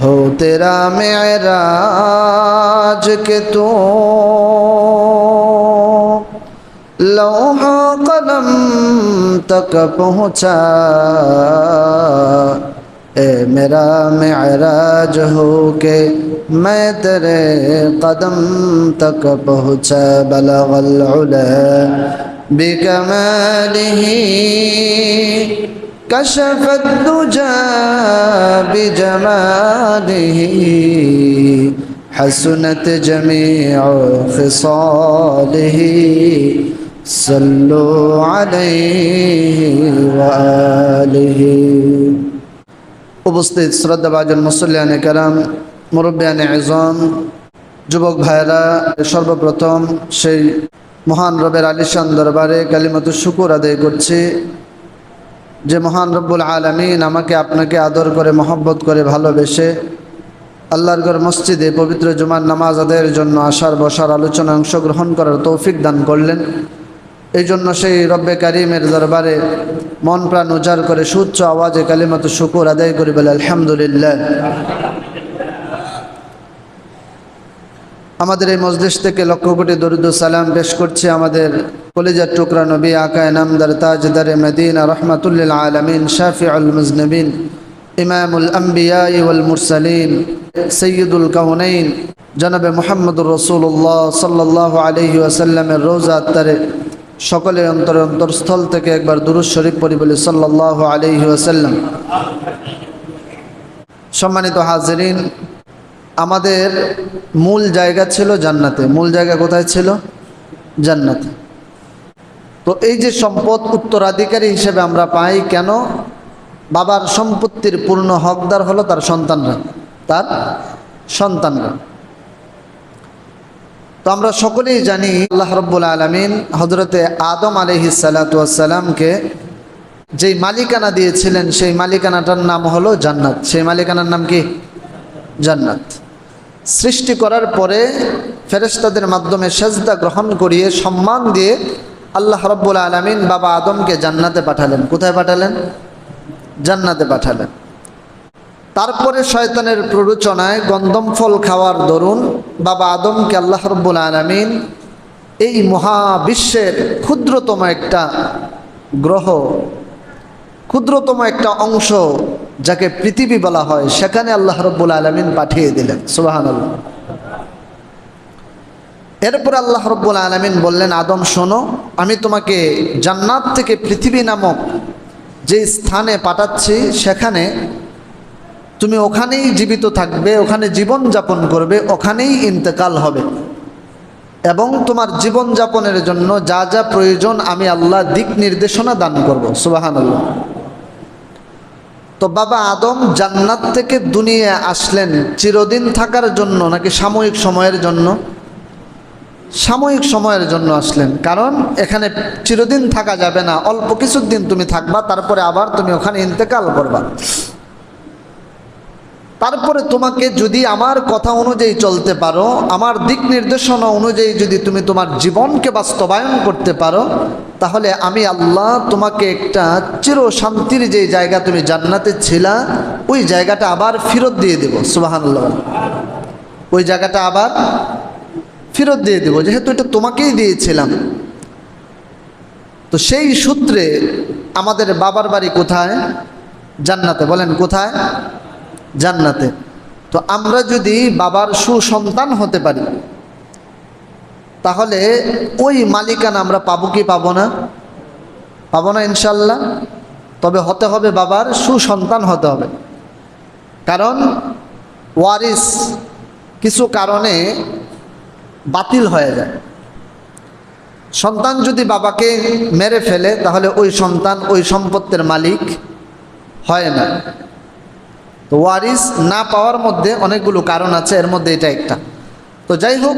ہو تیرا معراج کے تو لوح قلم تک پہنچا اے میرا معراج ہو کے میں تیرے قدم تک پہنچا بلغ العلا بکمالہ كشف الدجى بجماله حسنت جميع خصاله صلوا عليه وآله উপস্থিত শ্রদ্ধাভাজন মুসল্লিয়ানে কারাম মুরব্বিয়ানে আজম যুবক ভাইরা সর্বপ্রথম সেই মহান রবের আলিশান দরবারে কালিমাতু শুকুর আদায় করছি যে মহান রব্বুল আলমিন আমাকে আপনাকে আদর করে, মহব্বত করে, ভালোবেসে আল্লাহর ঘর মসজিদে পবিত্র জুমার নামাজ আদায়ের জন্য আসার বসার আলোচনা অংশগ্রহণ করার তৌফিক দান করলেন। এই জন্য সেই রব্বে কারিমের দরবারে মন প্রাণ উজাড় করে সুচ্চ আওয়াজে কালিমতো শুকুর আদায় করি বলে আলহামদুলিল্লাহ। আমাদের এই মসজিদ থেকে লক্ষ কোটি দরিদ্র সালাম পেশ করছি। আমাদের কলিজার টুকরা নবী আকায় নামদার তাজদারে মদিনা রহমাতুল্লিল আলমিন শাফি আল মুজনবিন, ইমামুল আম্বিয়া ওয়াল মুরসালিন, সৈয়দুল কাউনাইন, জনাবে মোহাম্মদুর রসুল্লাহ সাল্লাহ আলহি ওয়াসাল্লামের রোজা আত্মারে সকলের অন্তর অন্তরস্থল থেকে একবার দুরুজ শরীফ পড়ি বলি সাল্লাহ আলহি ওয়াসাল্লাম। সম্মানিত হাজরিন, আমাদের মূল জায়গা ছিল জান্নাতে। মূল জায়গা কোথায় ছিল? জান্নাতে। তো এই যে সম্পদ উত্তরাধিকারী হিসেবে আমরা পাই কেন? বাবার সম্পত্তির পূর্ণ হকদার হলো তার সন্তানরা তার সন্তানরা। তো আমরা সকলেই জানি আল্লাহ রব্বুল আলমিন হজরতে আদম আলহি সালাতামকে যেই মালিকানা দিয়েছিলেন, সেই মালিকানাটার নাম হলো জান্নাত। সেই মালিকানার নাম কি? জান্নাত। সৃষ্টি করার পরে ফেরেস্তাদের মাধ্যমে সেজদা গ্রহণ করিয়ে সম্মান দিয়ে আল্লাহ রব্বুল আলমিন বাবা আদমকে জান্নাতে পাঠালেন। কোথায় পাঠালেন? জান্নাতে পাঠালেন। তারপরে শয়তানের প্ররোচনায় গন্ধম ফল খাওয়ার দরুন বাবা আদমকে আল্লাহ রব্বুল আলমিন এই মহাবিশ্বের ক্ষুদ্রতম একটা গ্রহ, ক্ষুদ্রতম একটা অংশ যাকে পৃথিবী বলা হয়, সেখানে আল্লাহ রব্বুল আলমিন পাঠিয়ে দিলেন। সুবাহান আল্লাহ এরপর আল্লাহ রব্বুল আলমিন বললেন, আদম, শোনো, আমি তোমাকে জান্নাত থেকে পৃথিবী নামক যে স্থানে পাঠাচ্ছি, সেখানে তুমি ওখানেই জীবিত থাকবে, ওখানে জীবন যাপন করবে, ওখানেই ইন্তেকাল হবে। এবং তোমার জীবন যাপনের জন্য যা যা প্রয়োজন, আমি আল্লাহ দিক নির্দেশনা দান করব। সুবাহান আল্লাহ তো বাবা আদম জান্নাত থেকে দুনিয়া আসলেন, চিরদিন থাকার জন্য নাকি সাময়িক সময়ের জন্য? সাময়িক সময়ের জন্য আসলেন। কারণ এখানে চিরদিন থাকা যাবে না, অল্প কিছু দিন তুমি থাকবা, তারপরে আবার তুমি ওখানে ইন্তেকাল করবা। তারপরে তোমাকে যদি আমার কথা অনুযায়ী চলতে পারো, আমার দিক নির্দেশনা অনুযায়ী যদি তুমি তোমার জীবনকে বাস্তবায়ন করতে পারো, তাহলে আমি আল্লাহ তোমাকে একটা চির শান্তির যে জায়গা তুমি জান্নাতে ছিলা, ওই জায়গাটা আবার ফেরত দিয়ে দেবো সুবাহান্লাহ ওই জায়গাটা আবার ফেরত দিয়ে দেবো, যেহেতু এটা তোমাকেই দিয়েছিলাম। তো সেই সূত্রে আমাদের বাবার বাড়ি কোথায়? জান্নাতে। বলেন, কোথায়? জান্নাতে। তো আমরা যদি বাবার সুসন্তান হতে পারি, তাহলে ওই মালিকানা আমরা পাবো কি পাবো না? পাবো না ইনশাল্লাহ তবে হতে হবে বাবার সুসন্তান হতে হবে। কারণ ওয়ারিস কিছু কারণে বাতিল হয়ে যায়। সন্তান যদি বাবাকে মেরে ফেলে, তাহলে ওই সন্তান ওই সম্পত্তির মালিক হয় না। তো ওয়ারিস না পাওয়ার মধ্যে অনেকগুলো কারণ আছে, এর মধ্যে এটা একটা। তো যাই হোক,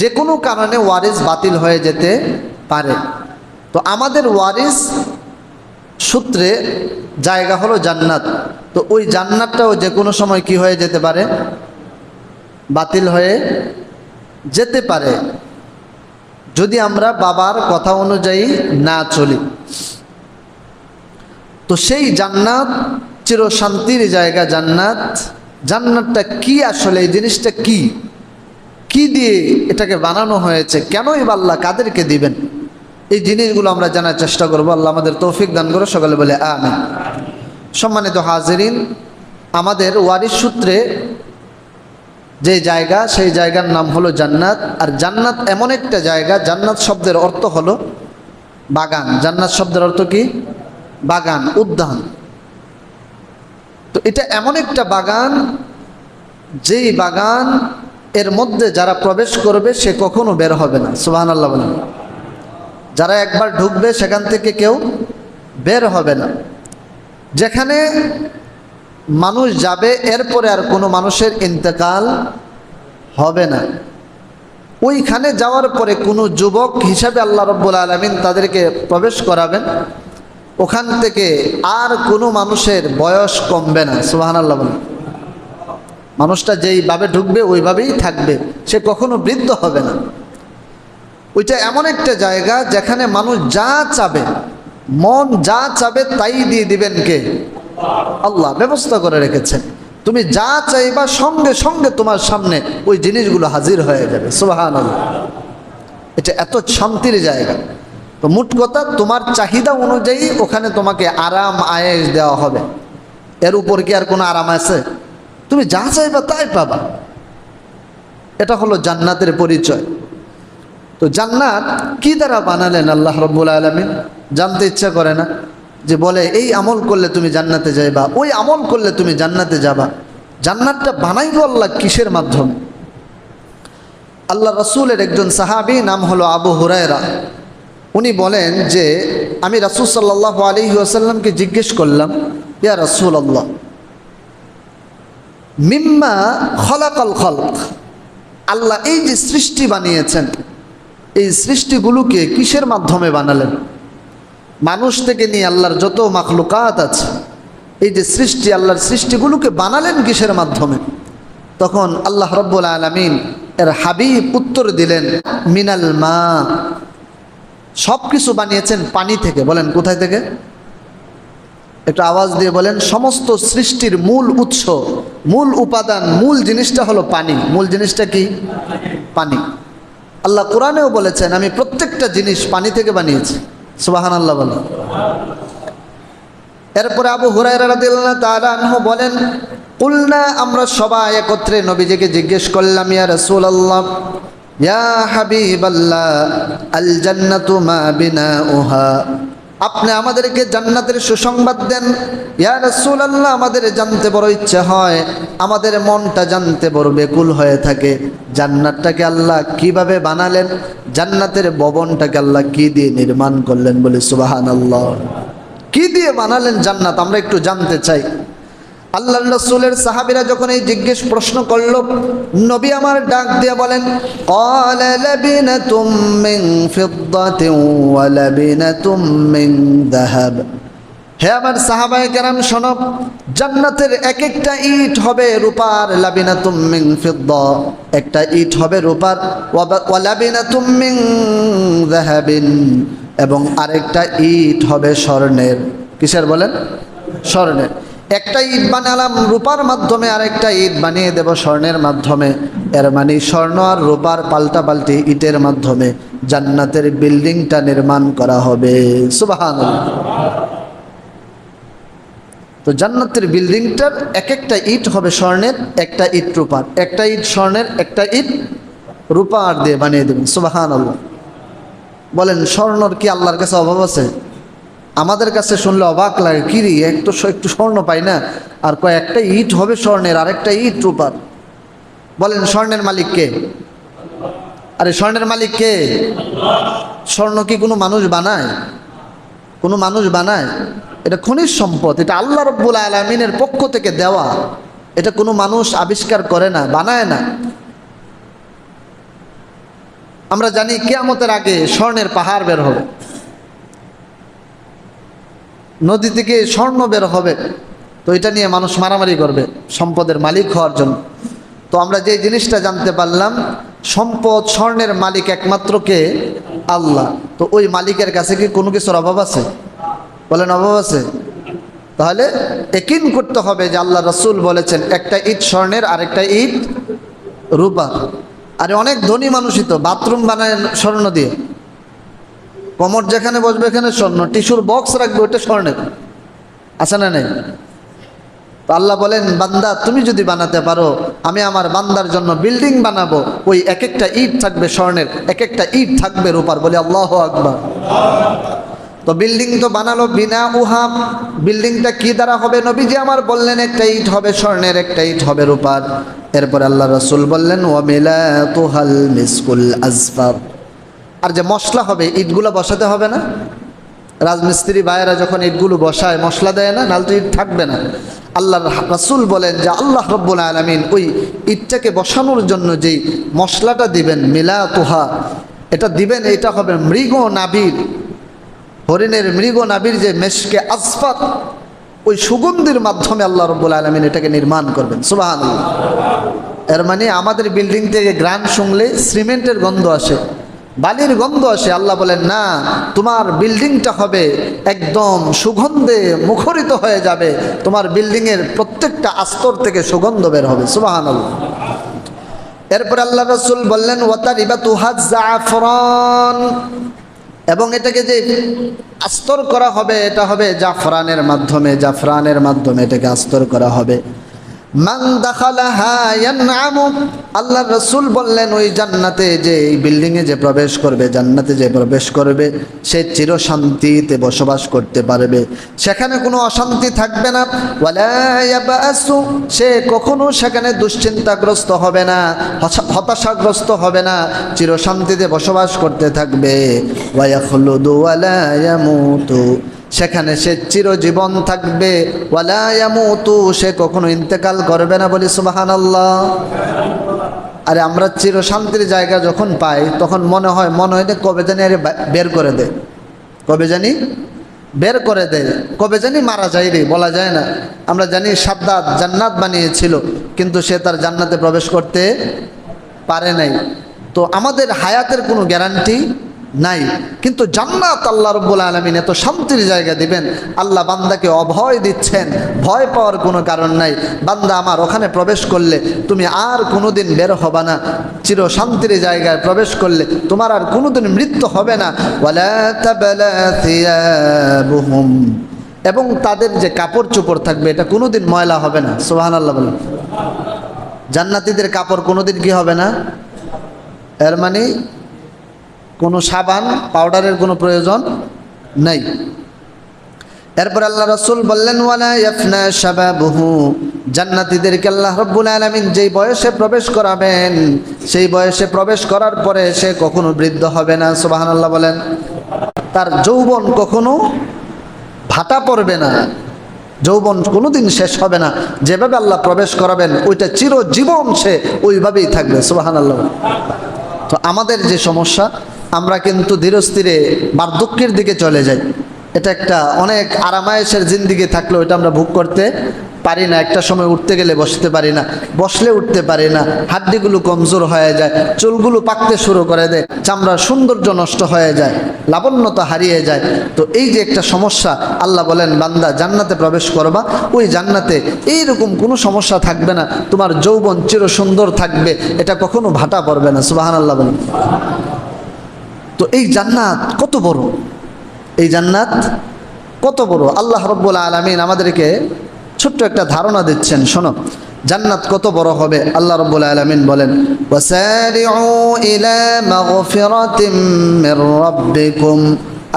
যে কোনো কারণে ওয়ারিস বাতিল হয়ে যেতে পারে। তো আমাদের ওয়ারিস সূত্রে জায়গা হলো জান্নাত। তো ওই জান্নাতটাও যে কোনো সময় কি হয়ে যেতে পারে? বাতিল হয়ে যেতে পারে। যদি আমরা বাবার কথা অনুযায়ী না চলি, তো সেই জান্নাত চির শান্তির জায়গা জান্নাত, জান্নাতটা কি আসলে, এই জিনিসটা কি? কি দিয়ে এটাকে বানানো হয়েছে? কেনই বা আল্লাহ কাদেরকে দিবেন? এই জিনিসগুলো আমরা জানার চেষ্টা করব। আল্লাহ আমাদের তৌফিক দান করো সকালে বলে আমিন। সম্মানিত হাজিরিন, আমাদের ওয়ারিস সূত্রে যে জায়গা, সেই জায়গার নাম হলো জান্নাত। আর জান্নাত এমন একটা জায়গা, জান্নাত শব্দের অর্থ হলো বাগান। জান্নাত শব্দের অর্থ কি? বাগান, উদ্যান। তো এটা এমন একটা বাগান, যেই বাগান এর মধ্যে যারা প্রবেশ করবে, সে কখনো বের হবে না। সুবাহ আল্লাহ বলেন। যারা একবার ঢুকবে, সেখান থেকে কেউ বের হবে না। যেখানে মানুষ যাবে, এরপরে আর কোনো মানুষের ইন্তেকাল হবে না। ওইখানে যাওয়ার পরে কোনো যুবক হিসাবে আল্লাহ রব্বুল আলমিন তাদেরকে প্রবেশ করাবেন। ওখান থেকে আর কোনো মানুষের বয়স কমবে না সুবাহান আল্লাহ মানুষটা যেইভাবে ঢুকবে, ওইভাবেই থাকবে। সে কখনো বৃদ্ধ হবে না। ওইটা এমন একটা জায়গা যেখানে মানুষ যা চাবে, মন যা চাবে তাই দিয়ে দিবেন কে? আল্লাহ ব্যবস্থা করে রেখেছেন। তুমি যা চাইবা সঙ্গে সঙ্গে তোমার সামনে ওই জিনিসগুলো হাজির হয়ে যাবে। সুবাহান এটা এত শান্তির জায়গা। তো মোট কথা তোমার চাহিদা অনুযায়ী ওখানে তোমাকে আরাম আয়েস দেওয়া হবে। এর উপর কি আর কোনো আরাম আছে? তুমি যা চাইবা তাই পাবা। এটা হলো জান্নাতের পরিচয়। তো জান্নাত কি দ্বারা বানালেন আল্লাহ রব্বুল আলমিন? জানতে ইচ্ছা করে না। যে বলে, এই আমল করলে তুমি জান্নাতে যাইবা, ওই আমল করলে তুমি জান্নাতে যাবা। জান্নাতটা বানাইব আল্লাহ কিসের মাধ্যমে? আল্লাহ রসুলের একজন সাহাবি নাম হলো আবু হুরায়রা। উনি বলেন যে, আমি রাসুল সাল্লাহ আলী আসাল্লামকে জিজ্ঞেস করলাম, ইয়া রসুল আল্লাহ মিম্মা খলাকাল খলক? আল্লাহ এই যে সৃষ্টি বানিয়েছেন, এই সৃষ্টিগুলোকে কিসের মাধ্যমে বানালেন? মানুষ থেকে নিয়ে আল্লাহর যত মাখলুকাত আছে, এই যে সৃষ্টি, আল্লাহর সৃষ্টিগুলোকে বানালেন কিসের মাধ্যমে? তখন আল্লাহ রব্বুল আলমিন এর হাবিব উত্তর দিলেন, মিনাল মা। সব কিছু বানিয়েছেন পানি থেকে। বলেন, কোথায় থেকে? একটা আওয়াজ দিয়ে বলেন, সমস্ত সৃষ্টির মূল উৎস, মূল উপাদান, মূল জিনিসটা হলো পানি। মূল জিনিসটা কি? পানি। আল্লাহ কোরআনেও বলেছেন, আমি প্রত্যেকটা জিনিস পানি থেকে বানিয়েছি। সুবাহান আল্লাহ বলে এরপরে আবু হুরাইরা তারা বলেন উল্না আমরা সবাই একত্রে নবীজিকে জিজ্ঞেস করলাম, ইয়া রসুল আল্লাহ ইয়া হাবিব আল্লাহ আল জান্নাতু মা বিনাউহা? আপনি আমাদেরকে জান্নাতের সুসংবাদ দেন। ইয়া রাসূলুল্লাহ, আমাদের জানতে বড় ইচ্ছে হয়, আমাদের মনটা জানতে বড় বেকুল হয়ে থাকে। জান্নাতটাকে আল্লাহ কীভাবে বানালেন, জান্নাতের ভবনটাকে আল্লাহ কি দিয়ে নির্মাণ করলেন বলে সুবহানাল্লাহ। কি দিয়ে বানালেন জান্নাত, আমরা একটু জানতে চাই। আল্লাহ রসুলের সাহাবিরা যখন এই জিজ্ঞেস প্রশ্ন করল, নবী আমার ডাক দিয়ে বলেন হে আমার সাহাবায় কেরাম সনব জান্নাতের এক একটা ইট হবে রূপার লাবিনা তুমিং ফিদ্দ। একটা ইট হবে রূপার ওয়ালাবিনা তুমিং দাহাবিন, এবং আরেকটা ইট হবে স্বর্ণের। কিসের বলেন? স্বর্ণের। একটা ঈদ বানালাম রূপার মাধ্যমে আর একটা ঈদ বানিয়ে দেব স্বর্ণের মাধ্যমে। এর মানে স্বর্ণ আর রূপার পাল্টা পাল্টি ইটের মাধ্যমে জান্নাতের বিল্ডিংটা নির্মাণ করা হবে। সুবাহান তো জান্নাতের বিল্ডিংটার এক একটা ইট হবে স্বর্ণের, একটা ইট রূপার। একটা ইট স্বর্ণের, একটা ইট রূপার দিয়ে বানিয়ে দেবেন। সুবাহান আল্লাহ বলেন, স্বর্ণর কি আল্লাহর কাছে অভাব আছে? আমাদের কাছে শুনলে অবাক লাগে কিরি একটু একটু স্বর্ণ পাই না, আর কয়েকটা ইট হবে স্বর্ণের, আরেকটা ইট রূপার। বলেন, স্বর্ণের মালিক কে? আরে, স্বর্ণের মালিক কে? স্বর্ণ কি কোনো মানুষ বানায়? কোনো মানুষ বানায়? এটা খনিজ সম্পদ, এটা আল্লাহ রব্বুল আলমিনের পক্ষ থেকে দেওয়া। এটা কোনো মানুষ আবিষ্কার করে না, বানায় না। আমরা জানি কেয়ামতের আগে স্বর্ণের পাহাড় বের হবে। নদী থেকে স্বর্ণ বের হবে, তো এটা নিয়ে মানুষ মারামারি করবে, সম্পদের মালিক হওয়ার জন্য। তো আমরা যে জিনিসটা জানতে পারলাম, সম্পদ স্বর্ণের মালিক একমাত্র কে? আল্লাহ। তো ওই মালিকের কাছে কি কোনো কিছুর অভাব আছে? বলেন, অভাব আছে? তাহলে একিন করতে হবে যে আল্লাহ রসুল বলেছেন, একটা ইট স্বর্ণের, আরেকটা ইট রূপা আরে অনেক ধনী মানুষই তো, বাথরুম বানায় স্বর্ণ দিয়ে। কমর যেখানে বসবে এখানে স্বর্ণ, টিস্যুর বক্স রাখবে ওটা স্বর্ণের। আছে না নেই? তো আল্লাহ বলেন, বান্দা, তুমি যদি বানাতে পারো, আমি আমার বান্দার জন্য বিল্ডিং বানাবো, ওই এক একটা ইট থাকবে স্বর্ণের এক একটা ইট থাকবে রূপার। বলে, আল্লাহ আকবার। তো বিল্ডিং তো বানালো বিনা উহা। বিল্ডিংটা কি দ্বারা হবে? নবীজি আমার বললেন, একটা ইট হবে স্বর্ণের, একটা ইট হবে রূপার। এরপর আল্লাহ রসুল বললেন ওয়ামিলা তুহাল মিসকুল আজফার। আর যে মশলা হবে ইটগুলো বসাতে হবে না? রাজমিস্ত্রি ভাইয়েরা যখন ইটগুলো বসায়, মশলা দেয় না, নাহলে তো ইট থাকবে না। আল্লাহ রাসুল বলেন যে, আল্লাহ রব্বুল আলমিন ওই ইটটাকে বসানোর জন্য যেই মশলাটা দিবেন মিলা তোহা এটা দিবেন, এটা হবে মৃগ নাবির হরিণের মৃগ নাবির যে মেশকে আসফাত, ওই সুগন্ধির মাধ্যমে আল্লাহ রব্বুল আলমিন এটাকে নির্মাণ করবেন। সুবাহ এর মানে আমাদের বিল্ডিং থেকে গ্রান শুনলে সিমেন্টের গন্ধ আসে। বালির গন্ধ আসে, আল্লাহ বলেন, না, তোমার বিল্ডিংটা হবে একদম সুগন্ধে মুখরিত হয়ে যাবে। তোমার বিল্ডিংয়ের প্রত্যেকটা আস্তর থেকে সুগন্ধ বের হবে। সুবাহান এরপর আল্লাহ রসুল বললেন ওয়াতার ইবা তুহাজ এবং এটাকে যে আস্তর করা হবে, এটা হবে জাফরানের মাধ্যমে জাফরানের মাধ্যমে এটাকে আস্তর করা হবে। আল্লাহ রসুল বললেন, ওই জান্নাতে যে এই বিল্ডিংয়ে যে প্রবেশ করবে, জান্নাতে যে প্রবেশ করবে, সে চির শান্তিতে বসবাস করতে পারবে। সেখানে কোনো অশান্তি থাকবে না। সে কখনো সেখানে দুশ্চিন্তাগ্রস্ত হবে না হতাশাগ্রস্ত হবে না চির শান্তিতে বসবাস করতে থাকবে। ইয়ামুতু সেখানে সে চিরজীবন থাকবে। সে কখনো ইন্তেকাল করবে না বলি সুবাহান আল্লাহ আরে আমরা চির শান্তির জায়গা যখন পাই, তখন মনে হয় মনে হয় কবে জানি আরে বের করে দে। কবে জানি? বের করে দে। কবে জানি মারা যায় রে, বলা যায় না। আমরা জানি সাদ্দাত জান্নাত বানিয়েছিল, কিন্তু সে তার জান্নাতে প্রবেশ করতে পারে নাই। তো আমাদের হায়াতের কোনো গ্যারান্টি? নাই। কিন্তু জান্নাত আল্লাহ রব্বুল আলমিন এত শান্তির জায়গা দিবেন, আল্লাহ বান্দাকে অভয় দিচ্ছেন, ভয় পাওয়ার কোনো কারণ নাই। বান্দা আমার ওখানে প্রবেশ করলে তুমি আর কোনোদিন বের হবা না। চির শান্তির জায়গায় প্রবেশ করলে তোমার আর কোনোদিন মৃত্যু হবে না। এবং তাদের যে কাপড় চোপড় থাকবে, এটা কোনোদিন ময়লা হবে না। সোহান আল্লাহ বলেন। জান্নাতীদের কাপড় কোনোদিন কি হবে না? এর মানে কোনো সাবান, পাউডারের কোনো প্রয়োজন নেই। এরপর আল্লাহ রসুল বললেন, ওয়ালা ইয়াফনা শাবাবুহু। জান্নাতীদেরকে আল্লাহ রব্বুল আলামিন যেই বয়সে প্রবেশ করাবেন, সেই বয়সে প্রবেশ করার পরে সে কখনো বৃদ্ধ হবে না, সুবহানাল্লাহ বলেন। তার যৌবন কখনো ভাটা পড়বে না, যৌবন কোনোদিন শেষ হবে না। যেভাবে আল্লাহ প্রবেশ করাবেন, ওইটা চিরজীবন সে ওইভাবেই থাকবে, সুবহানাল্লাহ। তো আমাদের যে সমস্যা আমরা কিন্তু ধীরস্থিরে বার্ধক্যের দিকে চলে যাই। এটা একটা অনেক আরামায়েশের জিন্দিগি থাকলে ওইটা আমরা ভোগ করতে পারি না। একটা সময় উঠতে গেলে বসতে পারি না। বসলে উঠতে পারি না। হাড্ডিগুলো কমজোর হয়ে যায়। চুলগুলো পাকতে শুরু করে দেয়। চামড়ার সৌন্দর্য নষ্ট হয়ে যায়। লাবণ্যতা হারিয়ে যায়। তো এই যে একটা সমস্যা আল্লাহ বলেন, বান্দা জান্নাতে প্রবেশ করবা। ওই জান্নাতে এইরকম কোনো সমস্যা থাকবে না। তোমার যৌবন চির সুন্দর থাকবে। এটা কখনো ভাটা পড়বে না। সুবাহান আল্লাহ বলেন। তো এই জান্নাত কত বড়? এই জান্নাত কত বড়? আল্লাহ রব্বুল আলমিন আমাদেরকে ছোট্ট একটা ধারণা দিচ্ছেন, শোনো। জান্নাত কত বড় হবে? আল্লাহ রব্বুল আলমিন বলেন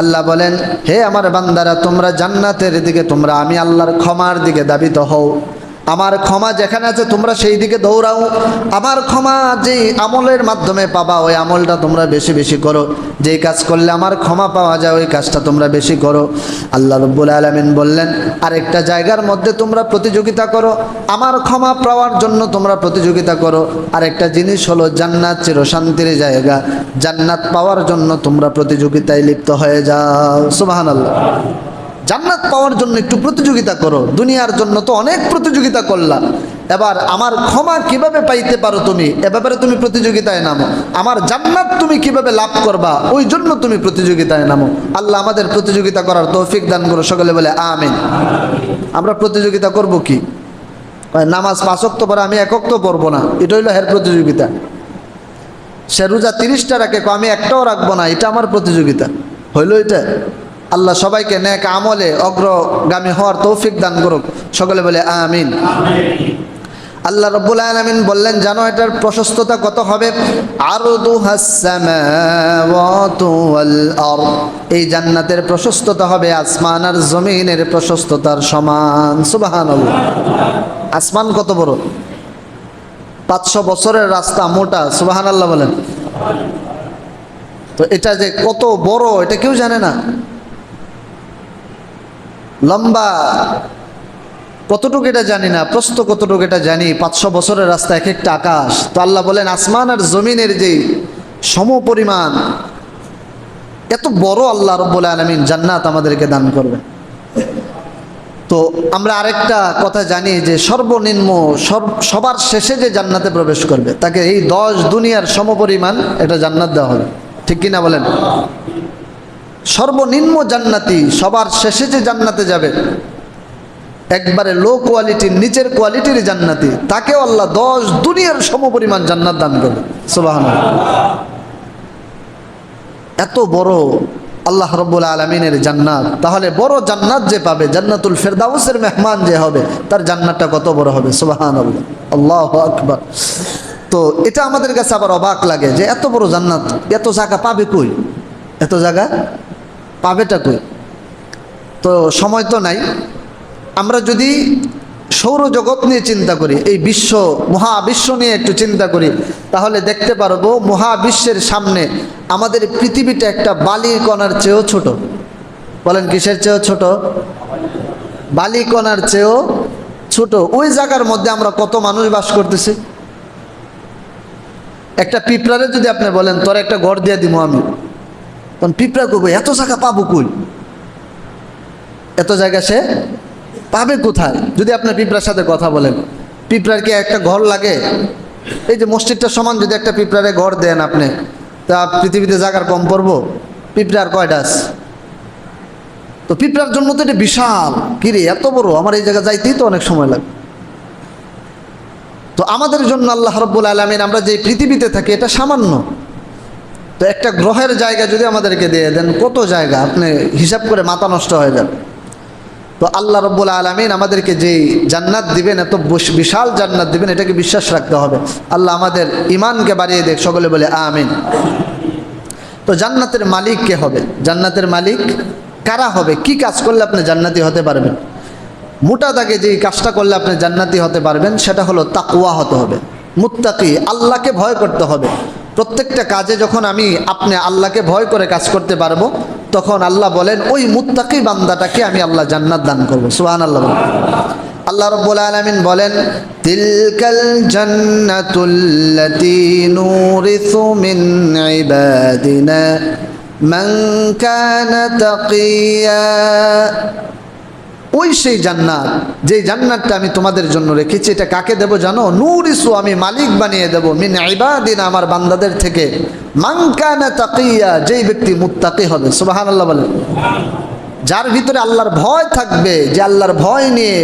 আল্লাহ বলেন, হে আমার বান্দারা, তোমরা জান্নাতের দিকে, তোমরা আমি আল্লাহর ক্ষমার দিকে দাবিত হও। আমার ক্ষমা যেখানে আছে, তোমরা সেই দিকে দৌড়াও। আমার ক্ষমা যেই আমলের মাধ্যমে পাবা, ওই আমলটা তোমরা বেশি বেশি করো। যেই কাজ করলে আমার ক্ষমা পাওয়া যায়, ওই কাজটা তোমরা বেশি করো। আল্লাহ রব্বুল আলমিন বললেন, আরেকটা জায়গার মধ্যে তোমরা প্রতিযোগিতা করো। আমার ক্ষমা পাওয়ার জন্য তোমরা প্রতিযোগিতা করো। আরেকটা জিনিস হলো, জান্নাত চিরশান্তির জায়গা। জান্নাত পাওয়ার জন্য তোমরা প্রতিযোগিতায় লিপ্ত হয়ে যাও। সুবাহান আল্লাহ জান্নাত পাওয়ার জন্য একটু প্রতিযোগিতা করো। দুনিয়ার জন্য তো অনেক প্রতিযোগিতা করলা। এবার আমার ক্ষমা কীভাবে পাইতে পারো তুমি? এ ব্যাপারে তুমি প্রতিযোগিতায় নামো। আমার জান্নাত তুমি কীভাবে লাভ করবা? ওই জন্য তুমি প্রতিযোগিতায় নামো। আল্লাহ আমাদের প্রতিযোগিতা করার তৌফিক দান করো সকলে বলে, আমিন। আমরা প্রতিযোগিতা করব কি? নামাজ পাঁচক তো পরে আমি একক তো পড়ব না। এটা হইল হের প্রতিযোগিতা। সে রোজা তিরিশটা রাখে আমি একটাও রাখব না। এটা আমার প্রতিযোগিতা। হইল এটা। আল্লাহ সবাইকে নেক আমলে অগ্রগামী হওয়ার তৌফিক দান করুক। সকলে বলে আমিন। আল্লাহ রব্বুল আলমিন বললেন, জানো এটার প্রশস্ততা কত হবে? আরদু। এই জান্নাতের প্রশস্ততা হবে, আসমান আর জমিনের প্রশস্ততার সমান। সুবাহান আসমান কত বড়? পাঁচশো বছরের রাস্তা মোটা সুবাহান আল্লাহ বলেন। তো এটা যে কত বড়, এটা কেউ জানে না। লম্বা। কতটুকু এটা জানি না প্রস্ত কতটুকু এটা জানি, পাঁচশো বছরের রাস্তা এক একটা আকাশ। তো আল্লাহ বলেন, আসমান আর জমিনের যে সম পরিমাণ এত বড় আল্লাহ রব্বুল আলমিন জান্নাত আমাদেরকে দান করবে। তো আমরা আরেকটা কথা জানি যে সর্বনিম্ন, সব, সবার শেষে যে জান্নাতে প্রবেশ করবে, তাকে এই দশ দুনিয়ার সমপরিমাণ এটা জান্নাত দেওয়া হবে। ঠিক কিনা বলেন? সর্বনিম্ন জান্নাতি, সবার শেষে যে জান্নাতে যাবে, একবারে লো কোয়ালিটির নিচের কোয়ালিটির জান্নাতি, তাকেও আল্লাহ দশ দুনিয়ার সমপরিমাণ জান্নাত দান করবে। সুবাহান এত বড় আল্লাহ রব্বুল আলমিনের জান্নাত, তাহলে বড় জান্নাত যে পাবে, জান্নাতুল ফেরদাউসের মেহমান যে হবে, তার জান্নাতটা কত বড় হবে? সুবাহান আল্লাহ আল্লাহ আকবর। তো এটা আমাদের কাছে আবার অবাক লাগে যে এত বড় জান্নাত, এত জায়গা পাবে কই? এত জায়গা পাবেটা কই? তো সময় তো নাই। আমরা যদি সৌরজগৎ নিয়ে চিন্তা করি, এই বিশ্ব, মহাবিশ্ব নিয়ে একটু চিন্তা করি, তাহলে দেখতে পারব মহাবিশ্বের সামনে আমাদের পৃথিবীটা একটা বালির কণার চেয়েও ছোট। বলেন কিসের চেয়েও ছোট? বালি কণার চেয়েও ছোট। ওই জায়গার মধ্যে আমরা কত মানুষ বাস করতেছি? একটা পিঁপড়ারে যদি আপনি বলেন, তোর একটা ঘর দিয়ে দিব আমি। তখন পিঁপড়া করব এত জায়গা পাবো কই? এত জায়গা সে পাবে কোথায়? যদি আপনার পিঁপড়ার সাথে কথা বলেন। পিঁপড়ার কি একটা ঘর লাগে? এই যে মসজিদটার সমান, যদি একটা পিঁপড়ারে ঘর দেন আপনি, তা পৃথিবীতে জায়গার কম পড়ব? পিঁপড়ার আছে? তো পিঁপড়ার জন্য তো এটা বিশাল। কিরে এত বড়? আমার এই জায়গায় যাইতেই তো অনেক সময় লাগে। তো আমাদের জন্য আল্লাহ রব্বুল আলমিন, আমরা যে পৃথিবীতে থাকি, এটা সামান্য। তো একটা গ্রহের জায়গা যদি আমাদেরকে দিয়ে দেন, কত জায়গা? আপনি হিসাব করে মাথা নষ্ট হয়ে যাবে। তো আল্লাহ রব্বুল আলমিন আমাদেরকে যে জান্নাত দিবেন, এত বিশাল জান্নাত দিবেন, এটাকে বিশ্বাস রাখতে হবে। আল্লাহ আমাদের ইমানকে বাড়িয়ে দেখ, সকলে বলে, আমিন। তো জান্নাতের মালিক কে হবে? জান্নাতের মালিক কারা হবে? কি কাজ করলে আপনি জান্নাতি হতে পারবেন? মোটা দাগে যেই কাজটা করলে আপনি জান্নাতি হতে পারবেন, সেটা হলো তাকুয়া হতে হবে। মুত্তাকি, আল্লাহকে ভয় করতে হবে। প্রত্যেকটা কাজে যখন আমি আপনি আল্লাহকে ভয় করে কাজ করতে পারব, তখন আল্লাহ বলেন, ওই মুত্তাকি বান্দাটাকে আমি আল্লাহ জান্নাত দান করব সুহান আল্লাহ। আল্লাহ রব্বুল আলমিন বলেন, তিলকাল জান্নাতুল্লাতি নুরিসু মিন ইবাদিনা, মান কানা তাকিয়া ওই সেই জান্নাত যে জান্নাতটা আমি তোমাদের জন্য রেখেছি, এটা কাকে দেব জানো? নূর ইসু আমি মালিক বানিয়ে দেব, মিন ইবাদিন আমার বান্দাদের থেকে। মাংকানা তাকিয়া, যেই ব্যক্তি মুত্তাকি হবে সুবাহান আল্লাহ বলেন। যার ভিতরে আল্লাহর ভয় থাকবে, যে আল্লাহর ভয় নিয়ে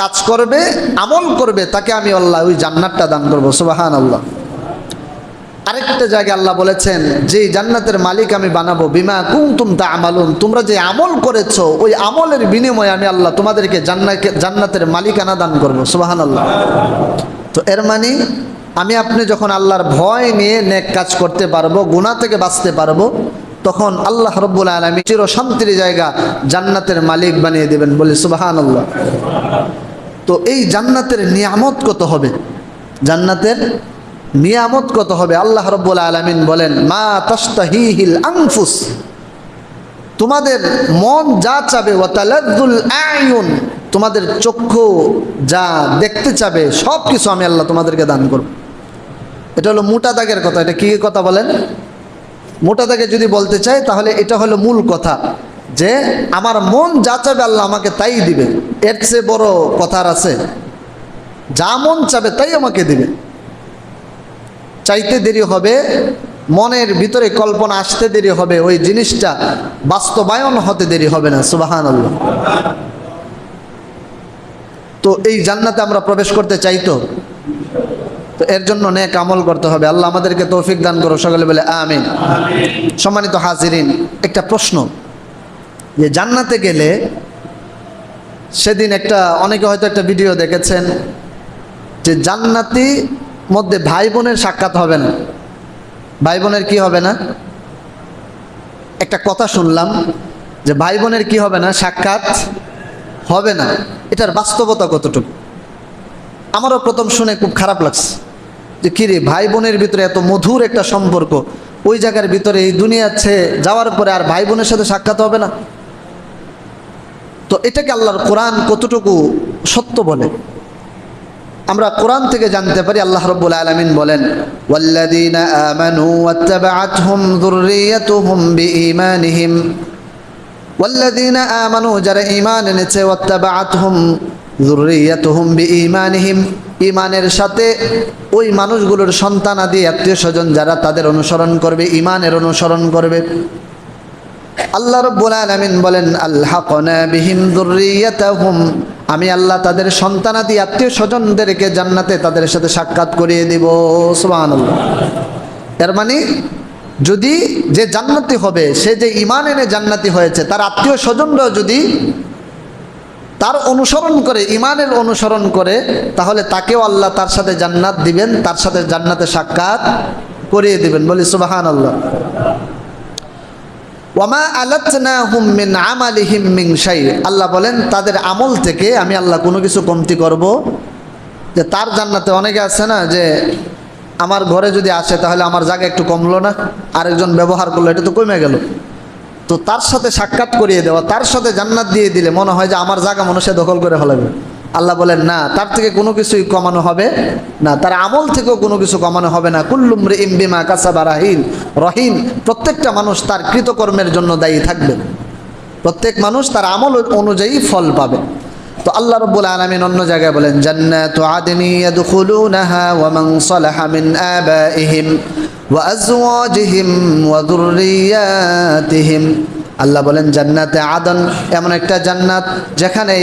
কাজ করবে, আমল করবে, তাকে আমি আল্লাহ ওই জান্নাতটা দান করব সুবাহান আল্লাহ আরেকটা জায়গায় আল্লাহ বলেছেন যে জান্নাতের মালিক আমি বানাবো। বিমা কুমতুম তা আমালুন তোমরা যে আমল করেছ, ওই আমলের বিনিময়ে আমি আল্লাহ তোমাদেরকে জান্নাকে, জান্নাতের মালিকানা দান করব। সুবাহান আল্লাহ তো এর মানে আমি আপনি যখন আল্লাহর ভয় নিয়ে নেক কাজ করতে পারব গুণা থেকে বাঁচতে পারব, তখন আল্লাহ রব্বুল আলমী চির শান্তির জায়গা জান্নাতের মালিক বানিয়ে দেবেন বলে সুবাহান আল্লাহ তো এই জান্নাতের নিয়ামত কত হবে? জান্নাতের নিয়ামত কত হবে? আল্লাহ রব্বুল আলমিন বলেন, মা তস্তাহিহিল আংফুস তোমাদের মন যা চাবে, ওয়াতালাদ্দুল আয়ুন। তোমাদের চক্ষু যা দেখতে চাবে সব কিছু আমি আল্লাহ তোমাদেরকে দান করব। এটা হলো মোটা দাগের কথা। এটা কি কথা বলেন? মোটা দাগে যদি বলতে চাই, তাহলে এটা হলো মূল কথা যে, আমার মন যা চাবে আল্লাহ আমাকে তাই দিবে। এর চেয়ে বড় কথার আছে। যা মন চাবে তাই আমাকে দিবে। চাইতে দেরি হবে মনের ভিতরে কল্পনা আসতে দেরি হবে ওই জিনিসটা বাস্তবায়ন হতে দেরি হবে না সুবাহান তো এই জান্নাতে আমরা প্রবেশ করতে চাই তো? তো এর জন্য নেক আমল করতে হবে আল্লাহ আমাদেরকে তৌফিক দান করো সকলে বলে আমিন। সম্মানিত হাজিরিন একটা প্রশ্ন যে জান্নাতে গেলে সেদিন একটা অনেকে হয়তো একটা ভিডিও দেখেছেন যে জান্নাতি মধ্যে ভাই বোনের সাক্ষাৎ হবে না। ভাই বোনের কি হবে না? একটা কথা শুনলাম যে ভাই বোনের কি হবে না? সাক্ষাৎ হবে না। এটার বাস্তবতা কতটুকু? আমারও প্রথম শুনে খুব খারাপ লাগছে যে কিরে ভাই বোনের ভিতরে এত মধুর একটা সম্পর্ক। ওই জায়গার ভিতরে এই দুনিয়া ছে যাওয়ার পরে আর ভাই বোনের সাথে সাক্ষাৎ হবে না। তো এটাকে আল্লাহর কোরআন কতটুকু সত্য বলে? আমরা কোরআন থেকে জানতে পারি, আল্লাহ রব্বুল আলামিন বলেন, ওয়াল্লাযীনা আমানু ওয়াত্তাবাআতহুম যুররিয়াতুহুম বিঈমানিহিম ওয়াল্লাযীনা আমানু, যারা ঈমান এনেছে, ওয়াত্তাবাআতহুম যুররিয়াতুহুম বিঈমানিহিম ঈমানের সাথে ওই মানুষগুলোর সন্তানাদি আত্মীয় স্বজন, যারা তাদের অনুসরণ করবে, ঈমানের অনুসরণ করবে। আল্লাহ রব্বুল আলামিন বলেন আল্লাহকনা বিহিম যুররিয়াতাহুম আমি আল্লাহ তাদের সন্তানাদি আত্মীয় স্বজনদেরকে জান্নাতে তাদের সাথে সাক্ষাৎ করিয়ে দিব। সুবহানাল্লাহ। এর মানে যদি যে জান্নাতি হবে, সে যে ইমান এনে জান্নাতি হয়েছে, তার আত্মীয় স্বজনরাও যদি তার অনুসরণ করে ইমানের অনুসরণ করে, তাহলে তাকেও আল্লাহ তার সাথে জান্নাত দিবেন, তার সাথে জান্নাতে সাক্ষাৎ করিয়ে দিবেন। বলি সুবাহান আল্লাহ ওয়ামা আলাতনা হুম মিন আমালিহিম মিন শাই আল্লাহ বলেন, তাদের আমল থেকে আমি আল্লাহ কোনো কিছু কমতি করব। যে তার জান্নাতে অনেকে আছে না, যে আমার ঘরে যদি আসে তাহলে আমার জায়গা একটু কমলো না, আরেকজন ব্যবহার করল, এটা তো কমে গেল। তো তার সাথে সাক্ষাৎ করিয়ে দেওয়া, তার সাথে জান্নাত দিয়ে দিলে মনে হয় যে আমার জায়গা মনে সে দখল করে ফেলাবে। আল্লাহ বলেন, না, তার থেকে কোনো কিছুই কমানো হবে না। তার আমল থেকেও কোনো কিছু কমানো হবে না। কুল্লুম রে ইমবিমা কাসাবা রাহিন রহিন প্রত্যেকটা মানুষ তার কৃতকর্মের জন্য দায়ী থাকবে। প্রত্যেক মানুষ তার আমল অনুযায়ী ফল পাবে। তো আল্লাহ রব্বুল আলামিন অন্য জায়গায় বলেন, জান্নাতু আদনি ইয়াদখুলুনাহা ওয়া মান সালাহা মিন আবাইহিম ওয়া আজওয়াজিহিম ওয়া যুররিয়াতিহিম। আল্লাহ বলেন, জান্নাতে আদন এমন একটা জান্নাত যেখানে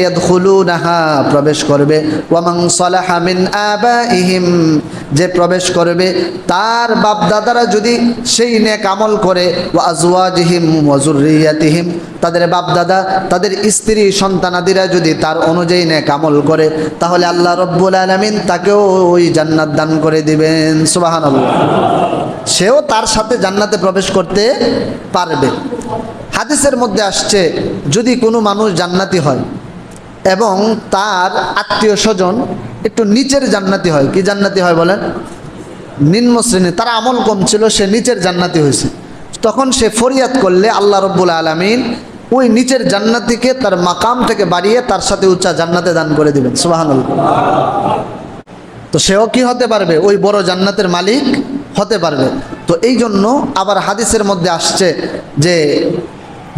প্রবেশ করবে। ওয়া সালাহা আবাইহিম, যে প্রবেশ করবে, তার বাপ দাদারা যদি সেই নেক আমল করে, ওয়া তাদের বাপ দাদা তাদের স্ত্রী সন্তানাদিরা যদি তার অনুযায়ী নেক আমল করে, তাহলে আল্লাহ রব্বুল আলামিন তাকেও ওই জান্নাত দান করে দিবেন। সুবহানাল্লাহ। সেও তার সাথে জান্নাতে প্রবেশ করতে পারবে। হাদিসের মধ্যে আসছে, যদি কোনো মানুষ জান্নাতি হয় এবং তার আত্মীয় স্বজন একটু নিচের জান্নাতি হয়, কি জান্নাতি হয় বলেন? নিম্ন শ্রেণি, তার আমল কম ছিল, সে নিচের জান্নাতি হয়েছে। তখন সে ফরিয়াদ করলে আল্লাহ রব্বুল আলমিন ওই নিচের জান্নাতিকে তার মাকাম থেকে বাড়িয়ে তার সাথে উচ্চা জান্নাতে দান করে দিবেন। সুবাহানুল তো সেও কি হতে পারবে? ওই বড় জান্নাতের মালিক হতে পারবে। তো এই জন্য আবার হাদিসের মধ্যে আসছে যে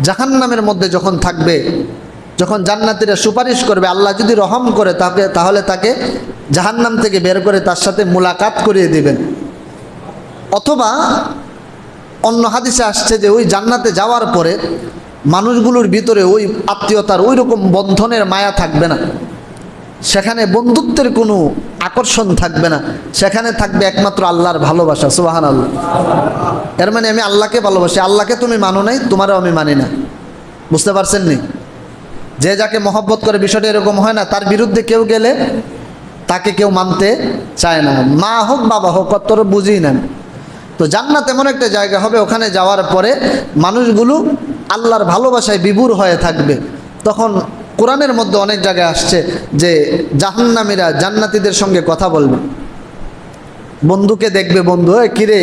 জাহান্নামের মধ্যে যখন থাকবে, যখন জান্নাতিরা সুপারিশ করবে, আল্লাহ যদি রহম করে তাকে, তাহলে তাকে জাহান্নাম থেকে বের করে তার সাথে মোলাকাত করিয়ে দিবেন। অথবা অন্য হাদিসে আসছে যে ওই জান্নাতে যাওয়ার পরে মানুষগুলোর ভিতরে ওই আত্মীয়তার ওই রকম বন্ধনের মায়া থাকবে না। সেখানে বন্ধুত্বের কোনো আকর্ষণ থাকবে না। সেখানে থাকবে একমাত্র আল্লাহর ভালোবাসা সুবাহান আল্লাহ এর মানে আমি আল্লাহকে ভালোবাসি। আল্লাহকে তুমি মানো নাই, তোমারও আমি মানি না। বুঝতে পারছেন নি? যে যাকে মহব্বত করে বিষয়টা এরকম হয় না, তার বিরুদ্ধে কেউ গেলে তাকে কেউ মানতে চায় না। মা হোক, বাবা হোক কত বুঝি নেন তো জান্নাত এমন একটা জায়গা হবে, ওখানে যাওয়ার পরে মানুষগুলো আল্লাহর ভালোবাসায় বিভুর হয়ে থাকবে। তখন কোরআনের মধ্যে অনেক জায়গায় আসছে যে জাহান্নামীরা জান্নাতিদের সঙ্গে কথা বলবে। বন্ধুকে দেখবে বন্ধু, এ কিরে,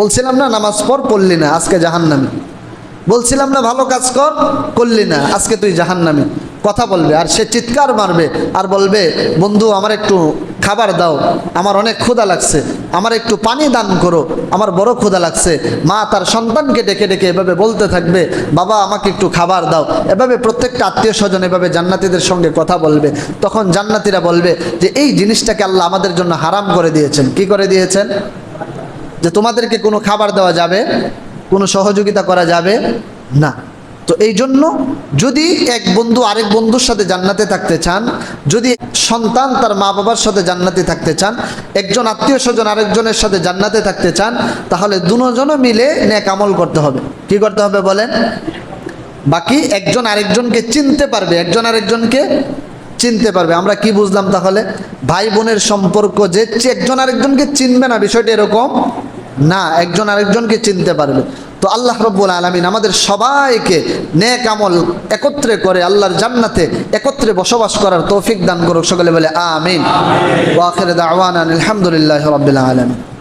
বলছিলাম না নামাজ পর পড়লি না, আজকে জাহান্নামী। বলছিলাম না, ভালো কাজ কর, করলি না, আজকে তুই জাহান্নামী। কথা বলবে আর সে চিৎকার মারবে আর বলবে, বন্ধু, আমার একটু খাবার দাও, আমার অনেক ক্ষুধা লাগছে, আমার একটু পানি দান করো, আমার বড় ক্ষুধা লাগছে। মা তার সন্তানকে ডেকে ডেকে এভাবে বলতে থাকবে, বাবা, আমাকে একটু খাবার দাও। এভাবে প্রত্যেকটা আত্মীয় স্বজন এভাবে জান্নাতিদের সঙ্গে কথা বলবে। তখন জান্নাতিরা বলবে যে, এই জিনিসটাকে আল্লাহ আমাদের জন্য হারাম করে দিয়েছেন। কি করে দিয়েছেন? যে, তোমাদেরকে কোনো খাবার দেওয়া যাবে? কোনো সহযোগিতা করা যাবে? না। তো এই জন্য যদি এক বন্ধু আরেক বন্ধুর সাথে জান্নাতে থাকতে চান, যদি সন্তান তার মা বাবার সাথে জান্নাতে থাকতে চান, একজন আত্মীয় স্বজন আরেকজনের সাথে জান্নাতে থাকতে চান, তাহলে দুজনও মিলে নেক আমল করতে হবে। কি করতে হবে বলেন? বাকি একজন আরেকজনকে চিনতে পারবে, একজন আরেকজনকে চিনতে পারবে। আমরা কি বুঝলাম তাহলে? ভাই বোনের সম্পর্ক যে একজন আরেকজনকে চিনবে না, বিষয়টা এরকম না, একজন আরেকজনকে চিনতে পারবে। তো আল্লাহ রব্বুল আলমিন আমাদের সবাইকে নেক আমল একত্রে করে আল্লাহর জান্নাতে একত্রে বসবাস করার তৌফিক দান করুক। সকলে বলে, আমিন। ওয়াখের দাওয়ান আলহামদুলিল্লাহ রবিল্লা আলমিন।